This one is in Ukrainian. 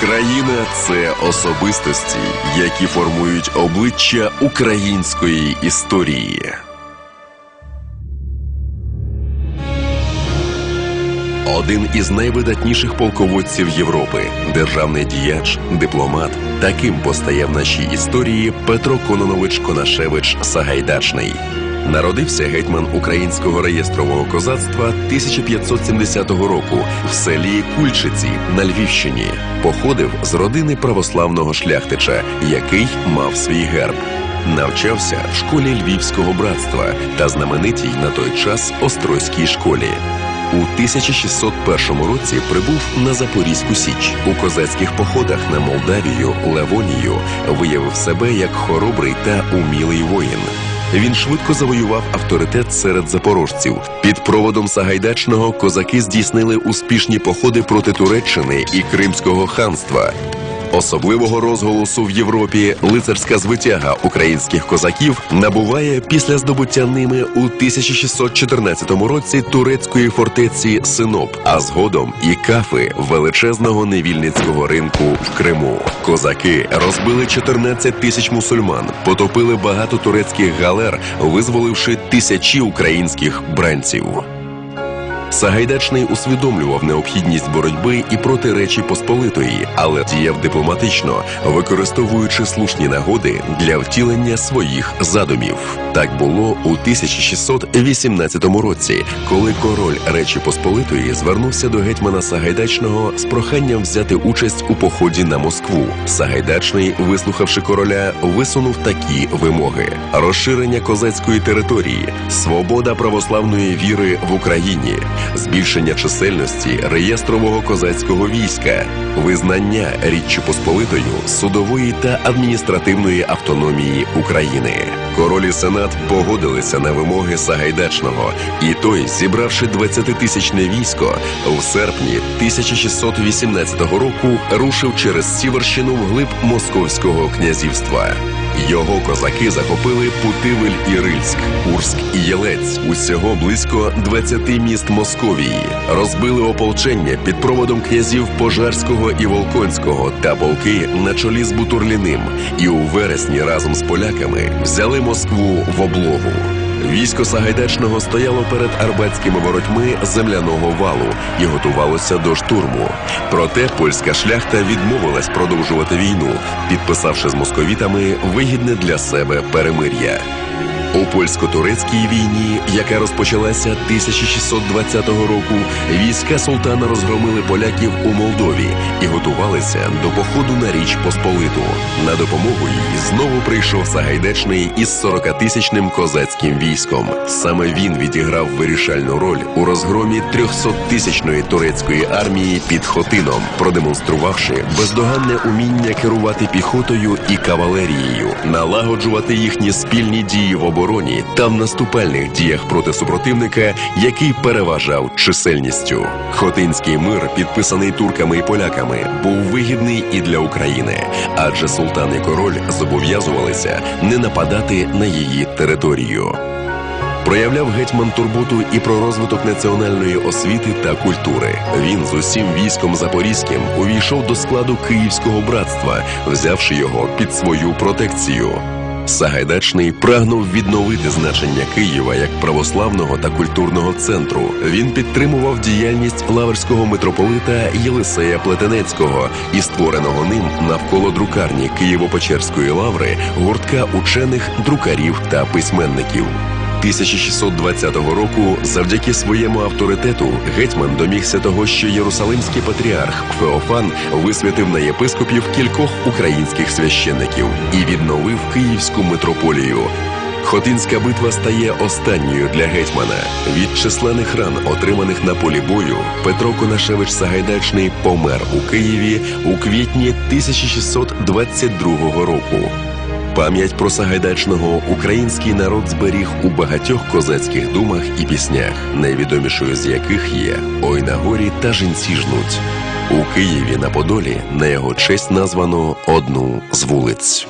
Країна це особистості, які формують обличчя української історії. Один із найвидатніших полководців Європи, державний діяч, дипломат, таким постає в нашій історії Петро Кононович Конашевич Сагайдачний. Народився гетьман українського реєстрового козацтва 1570 року в селі Кульчиці на Львівщині. Походив з родини православного шляхтича, який мав свій герб. Навчався в школі Львівського братства та знаменитій на той час Острозькій школі. У 1601 році прибув на Запорізьку Січ у козацьких походах на Молдавію, Левонію виявив себе як хоробрий та умілий воїн. Він швидко завоював авторитет серед запорожців. Під проводом Сагайдачного козаки здійснили успішні походи проти Туреччини і Кримського ханства. Особливого розголосу в Європі лицарська звитяга українських козаків набуває після здобуття ними у 1614 році турецької фортеці Синоп, а згодом і кафи величезного невільницького ринку в Криму. Козаки розбили 14 тисяч мусульман, потопили багато турецьких галер, визволивши тисячі українських бранців. Сагайдачний усвідомлював необхідність боротьби і проти Речі Посполитої, але діяв дипломатично, використовуючи слушні нагоди для втілення своїх задумів. Так було у 1618 році, коли король Речі Посполитої звернувся до гетьмана Сагайдачного з проханням взяти участь у поході на Москву. Сагайдачний, вислухавши короля, висунув такі вимоги: розширення козацької території, свобода православної віри в Україні збільшення чисельності реєстрового козацького війська, визнання Річчю Посполитою судової та адміністративної автономії України. Король і сенат погодилися на вимоги Сагайдачного, і той, зібравши 20-тисячне військо, в серпні 1618 року рушив через Сіверщину вглиб Московського князівства. Його козаки захопили Путивель і Рильськ, Курськ і Єлець, усього близько 20 міст Московії, розбили ополчення під проводом князів Пожарського і Волконського та полки на чолі з Бутурліним, і у вересні разом з поляками взяли Москву в облогу. Військо Сагайдачного стояло перед арбатськими воротьми земляного валу і готувалося до штурму. Проте польська шляхта відмовилась продовжувати війну, підписавши з московітами вигідне для себе перемир'я. У польсько-турецькій війні, яка розпочалася 1620 року, війська султана розгромили поляків у Молдові і готувалися до походу на Річ Посполиту. На допомогу їй знову прийшов Сагайдачний із 40-тисячним козацьким військом. Саме він відіграв вирішальну роль у розгромі 300-тисячної турецької армії під Хотином, продемонструвавши бездоганне уміння керувати піхотою і кавалерією, налагоджувати їхні спільні дії в обороні та в наступальних діях проти супротивника, який переважав чисельністю. Хотинський мир, підписаний турками і поляками, був вигідний і для України, адже султан і король зобов'язувалися не нападати на її територію. Проявляв гетьман турботу і про розвиток національної освіти та культури. Він з усім військом запорізьким увійшов до складу Київського братства, взявши його під свою протекцію. Сагайдачний прагнув відновити значення Києва як православного та культурного центру. Він підтримував діяльність лаверського митрополита Єлисея Плетенецького і створеного ним навколо друкарні Києво-Печерської лаври гуртка учених, друкарів та письменників. 1620 року, завдяки своєму авторитету, гетьман домігся того, що єрусалимський патріарх Феофан висвятив на єпископів кількох українських священників і відновив київську митрополію. Хотинська битва стає останньою для гетьмана. Від численних ран, отриманих на полі бою, Петро Конашевич Сагайдачний помер у Києві у квітні 1622 року. Пам'ять про Сагайдачного український народ зберіг у багатьох козацьких думах і піснях, найвідомішою з яких є Ой на горі та жінці жнуть. У Києві на Подолі на його честь названо одну з вулиць.